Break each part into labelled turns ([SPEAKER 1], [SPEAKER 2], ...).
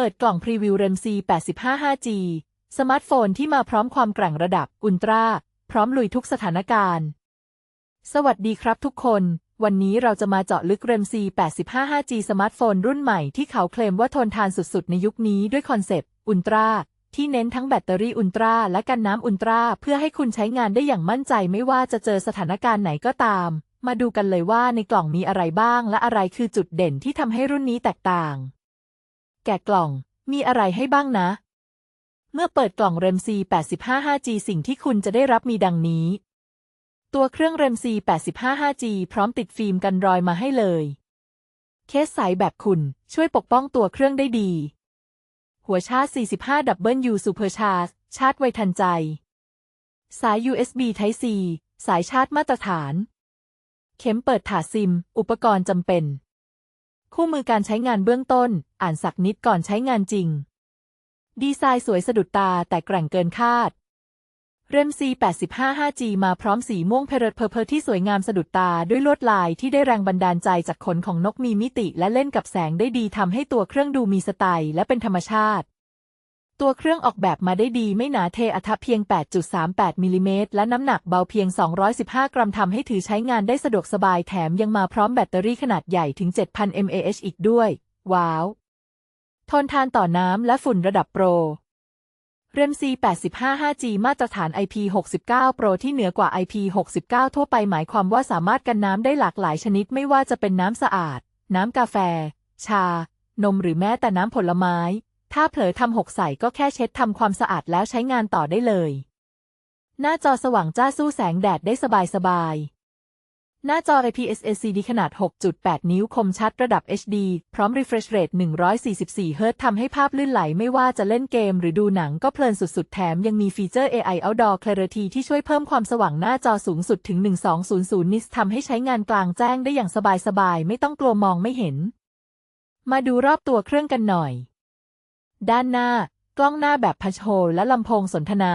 [SPEAKER 1] เปิดกล่องพรีวิว REM C 85 5G สมาร์ทโฟนที่มาพร้อมความแกร่งระดับอุลตร้า พร้อมลุยทุกสถานการณ์ สวัสดีครับทุกคน วันนี้เราจะมาเจาะลึก REM C 85 5G สมาร์ทโฟนรุ่นใหม่ที่เขาเคลมว่าทนทานสุดๆ ในยุคนี้ด้วยคอนเซปต์อุลตร้าที่เน้นทั้งแบตเตอรี่อุลตร้าและกันน้ำอุลตร้าเพื่อให้คุณใช้งานได้อย่างมั่นใจไม่ว่าจะเจอสถานการณ์ไหนก็ตาม มาดูกันเลยว่าในกล่องมีอะไรบ้าง และอะไรคือจุดเด่นที่ทำให้รุ่นนี้แตกต่าง แกะกล่อง มีอะไรให้บ้างนะ เมื่อเปิดกล่อง REM C 85 5G สิ่งที่คุณจะได้รับมีดังนี้ ตัวเครื่อง REM C 85 5G พร้อมติดฟิล์มกันรอยมาให้เลย เคสใสแบบคุณช่วยปกป้องตัวเครื่องได้ดี หัวชาร์จ45 W Super Charge ชาร์จไวทันใจ สาย USB Type C สายชาร์จมาตรฐาน เข็มเปิดถาดซิม อุปกรณ์จำเป็น คู่มือการใช้งานเบื้องต้น อ่านสักนิดก่อนใช้งานจริง ดีไซน์สวยสะดุดตาแต่แกร่งเกินคาด เรม C 85 5G มาพร้อมสีม่วงเพลิดเพลินที่สวยงามสะดุดตาด้วยลวดลายที่ได้แรงบันดาลใจจากขนของนกมีมิติและเล่นกับแสงได้ดีทำให้ตัวเครื่องดูมีสไตล์และเป็นธรรมชาติ ตัวเครื่องออกแบบมาได้ดีไม่หนาเทอะทะเพียง 8.38 มิลิเมตรและน้ำหนักเบาเพียง 215 กรัมทำให้ถือใช้งานได้สะดวกสบายแถมยังมาพร้อมแบตเตอรี่ขนาดใหญ่ถึง 7,000 mAh อีกด้วย ว้าว ทนทานต่อน้ำและฝุ่นระดับโปร เรม C 85 5G มาตรฐาน IP69 Pro ที่เหนือกว่า IP69 ทั่วไปหมายความว่าสามารถกันน้ำได้หลากหลายชนิดไม่ว่าจะเป็นน้ำสะอาด น้ำกาแฟ ชา นมหรือแม้แต่น้ำผลไม้ ถ้าเผลอทำหกใส่ก็แค่เช็ดทำความสะอาดแล้วใช้งานต่อได้เลย หน้าจอสว่างจ้าสู้แสงแดดได้สบายๆหน้าจอ IPS LCD ขนาด 6.8 นิ้วคมชัดระดับ HD พร้อม refresh rate 144เฮิรตซ์ทำให้ภาพลื่นไหลไม่ว่าจะเล่นเกมหรือดูหนังก็เพลินสุดๆ แถมยังมีฟีเจอร์ AI Outdoor Clarity ที่ช่วยเพิ่มความสว่างหน้าจอสูงสุดถึง 1200นิตทำให้ใช้งานกลางแจ้งได้อย่างสบายๆ ไม่ต้องกลัวมองไม่เห็น มาดูรอบตัวเครื่องกันหน่อย ด้านหน้า กล้องหน้าแบบพัชโฮลและลำโพงสนทนา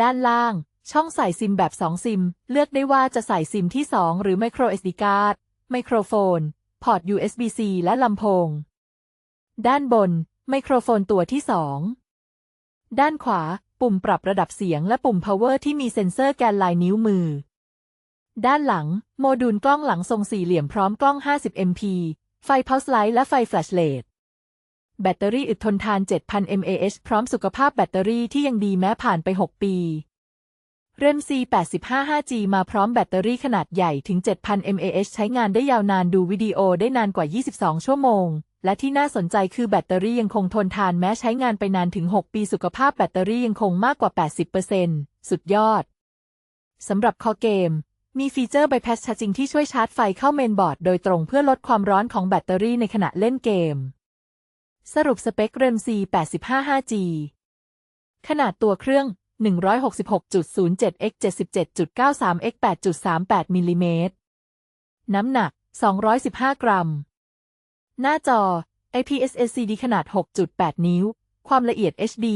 [SPEAKER 1] ด้านล่าง ช่องใส่ซิมแบบ2ซิม เลือกได้ว่าจะใส่ซิมที่ 2 หรือ micro SD card ไมโครโฟน พอร์ต USB-C และลำโพง ด้านบน ไมโครโฟนตัวที่ 2 ด้านขวา ปุ่มปรับระดับเสียงและปุ่ม power ที่มีเซ็นเซอร์แกนลายนิ้วมือ ด้านหลัง โมดูลกล้องหลังทรงสี่เหลี่ยมพร้อมกล้อง 50 MP ไฟ pulse light และไฟ flash LED แบตเตอรี่อึดทนทาน 7,000 mAh พร้อมสุขภาพแบตเตอรี่ที่ยังดีแม้ผ่านไป 6 ปี เรม C 85 5G มาพร้อมแบตเตอรี่ขนาดใหญ่ถึง 7,000 mAh ใช้งานได้ยาวนานดูวิดีโอได้นานกว่า 22 ชั่วโมง และที่น่าสนใจคือแบตเตอรี่ยังคงทนทานแม้ใช้งานไปนานถึง 6 ปีสุขภาพแบตเตอรี่ยังคงมากกว่า 80%สุดยอด สำหรับคอเกมมีฟีเจอร์ Bypass Charging ที่ช่วยชาร์จไฟเข้าเมนบอร์ดโดยตรงเพื่อลดความร้อนของแบตเตอรี่ในขณะเล่นเกม สรุปสเปค REM C 85 5G ขนาดตัวเครื่อง 166.07 x 77.93 x 8.38มิลลิเมตร น้ำหนัก 215 กรัม หน้าจอ IPS LCD ขนาด 6.8 นิ้ว ความละเอียด HD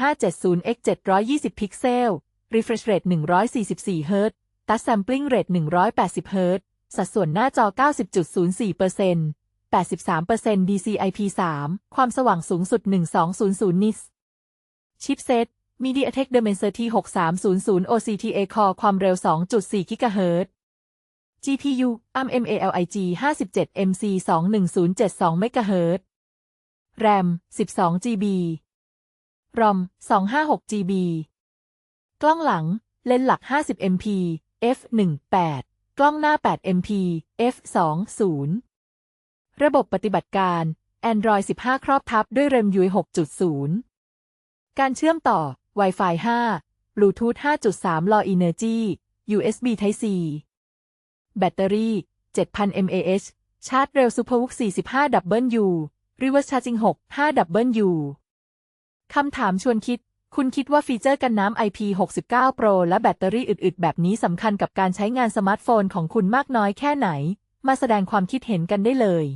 [SPEAKER 1] 1570 x 720 พิกเซล Refresh Rate 144เฮิรตซ์ Touch Sampling Rate 180เฮิรตซ์สัดส่วนหน้าจอ 90.04% 83% DCI-P3 ความสว่างสูงสุด 1200 นิตส์ชิปเซต MediaTek Dimensity 6300 OCTA Core ความเร็ว 2.4 GHz GPU ARM MALIG 57 MC 21072 MHz RAM 12 GB ROM 256 GB กล้องหลัง เลนส์หลัก 50 MP f1.8 กล้องหน้า 8 MP f2.0 ระบบปฏิบัติการ Android 15 ครอบทับด้วย REM UI 6.0 การเชื่อมต่อ Wi-Fi 5 Bluetooth 5.3 Low Energy USB Type C แบตเตอรี่ 7,000 mAh ชาร์จเร็ว SuperVOOC 45 W Reverse Charging 6 5 W คำถามชวนคิด คุณคิดว่าฟีเจอร์กันน้ำ IP69 Pro และแบตเตอรี่อึดๆแบบนี้สำคัญกับการใช้งานสมาร์ทโฟนของคุณมากน้อยแค่ไหน มาแสดงความคิดเห็นกันได้เลย